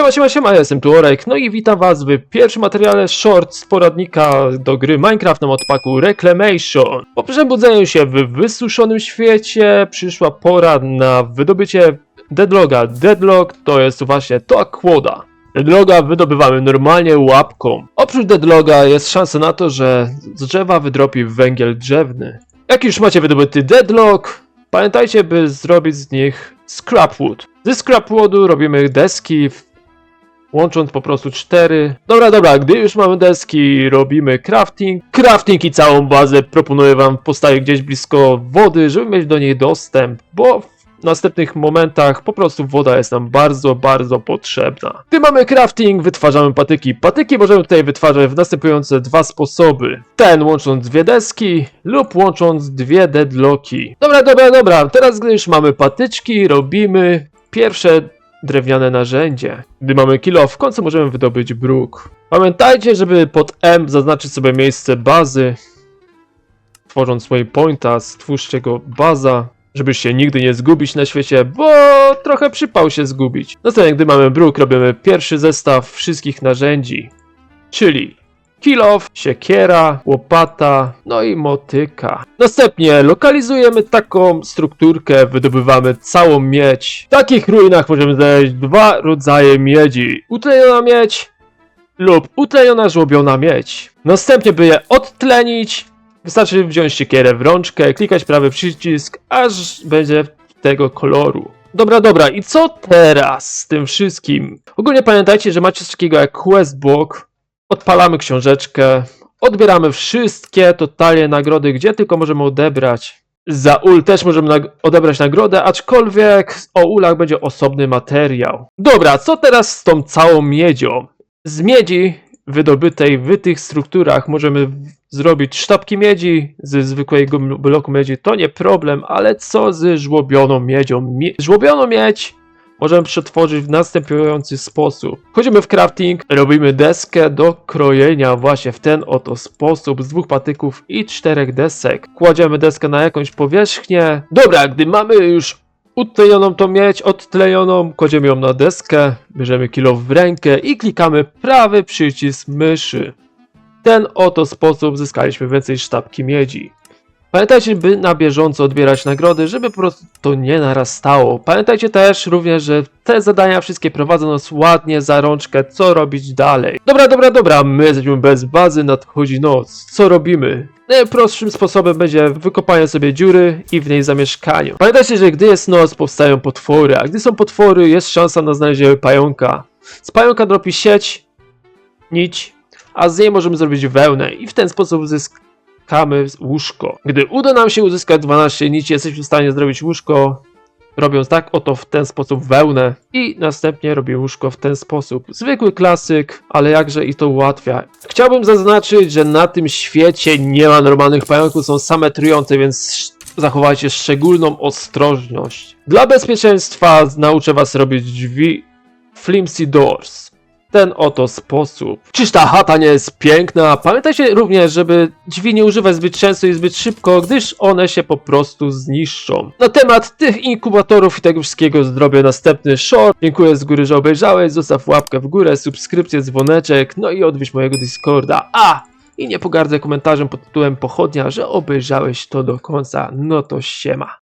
Siema, siema, siema, ja jestem tu Orek, no i witam was w pierwszym materiale short z poradnika do gry Minecraft na modpaku Reclamation. Po przebudzeniu się w wysuszonym świecie przyszła pora na wydobycie Deadloga. Deadlog to jest właśnie to akwoda. Deadloga wydobywamy normalnie łapką. Oprócz Deadloga jest szansa na to, że z drzewa wydropi węgiel drzewny. Jak już macie wydobyty Deadlog, pamiętajcie by zrobić z nich scrapwood. Ze scrapwoodu robimy deski, łącząc po prostu cztery. Dobra, dobra, gdy już mamy deski, robimy crafting. Crafting i całą bazę proponuję wam postawić gdzieś blisko wody, żeby mieć do niej dostęp, bo w następnych momentach po prostu woda jest nam bardzo, bardzo potrzebna. Gdy mamy crafting, wytwarzamy patyki. Patyki możemy tutaj wytwarzać w następujące dwa sposoby. Ten łącząc dwie deski lub łącząc dwie deadlocki. Dobra, dobra, dobra. Teraz gdy już mamy patyczki, robimy pierwsze drewniane narzędzie. Gdy mamy kilo, w końcu możemy wydobyć bruk. Pamiętajcie, żeby pod M zaznaczyć sobie miejsce bazy. Tworząc waypointa, stwórzcie go baza, żeby się nigdy nie zgubić na świecie, bo trochę przypał się zgubić. Następnie, gdy mamy bruk, robimy pierwszy zestaw wszystkich narzędzi, czyli kilof, siekiera, łopata, no i motyka. Następnie lokalizujemy taką strukturkę, wydobywamy całą miedź. W takich ruinach możemy znaleźć dwa rodzaje miedzi. Utleniona miedź lub utleniona żłobiona miedź. Następnie, by je odtlenić, wystarczy wziąć siekierę w rączkę, klikać prawy przycisk, aż będzie tego koloru. Dobra, dobra, i co teraz z tym wszystkim? Ogólnie pamiętajcie, że macie coś takiego jak questbook, odpalamy książeczkę, odbieramy wszystkie totalnie nagrody, gdzie tylko możemy odebrać. Za ul też możemy nag- odebrać nagrodę, aczkolwiek o ulach będzie osobny materiał. Dobra, co teraz z tą całą miedzią? Z miedzi wydobytej w tych strukturach możemy zrobić sztabki miedzi, ze zwykłego bloku miedzi to nie problem, ale co z żłobioną miedzią? Mie- żłobioną miedź możemy przetworzyć w następujący sposób. Wchodzimy w crafting, robimy deskę do krojenia właśnie w ten oto sposób z dwóch patyków i czterech desek. Kładziemy deskę na jakąś powierzchnię. Dobra, gdy mamy już utlejoną tą miedź, odtlejoną, kładziemy ją na deskę, bierzemy kilo w rękę i klikamy prawy przycisk myszy. Ten oto sposób zyskaliśmy więcej sztabki miedzi. Pamiętajcie, by na bieżąco odbierać nagrody, żeby po prostu to nie narastało. Pamiętajcie też również, że te zadania wszystkie prowadzą nas ładnie za rączkę, co robić dalej. Dobra, dobra, dobra, my jesteśmy bez bazy, nadchodzi noc. Co robimy? Najprostszym sposobem będzie wykopanie sobie dziury i w niej zamieszkaniu. Pamiętajcie, że gdy jest noc, powstają potwory, a gdy są potwory, jest szansa na znalezienie pająka. Z pająka dropi sieć, nić, a z niej możemy zrobić wełnę i w ten sposób zyskamy łóżko. Gdy uda nam się uzyskać 12 nici, jesteśmy w stanie zrobić łóżko, robiąc tak oto w ten sposób wełnę i następnie robię łóżko w ten sposób. Zwykły klasyk, ale jakże i to ułatwia. Chciałbym zaznaczyć, że na tym świecie nie ma normalnych pająków, są same trujące, więc zachowajcie szczególną ostrożność. Dla bezpieczeństwa nauczę was robić drzwi flimsy doors. Ten oto sposób. Czyż ta chata nie jest piękna? Pamiętajcie również, żeby drzwi nie używać zbyt często i zbyt szybko, gdyż one się po prostu zniszczą. Na temat tych inkubatorów i tego wszystkiego zrobię następny short. Dziękuję z góry, że obejrzałeś. Zostaw łapkę w górę, subskrypcję, dzwoneczek, no i odwiedź mojego Discorda. A! I nie pogardzę komentarzem pod tytułem pochodnia, że obejrzałeś to do końca. No to siema.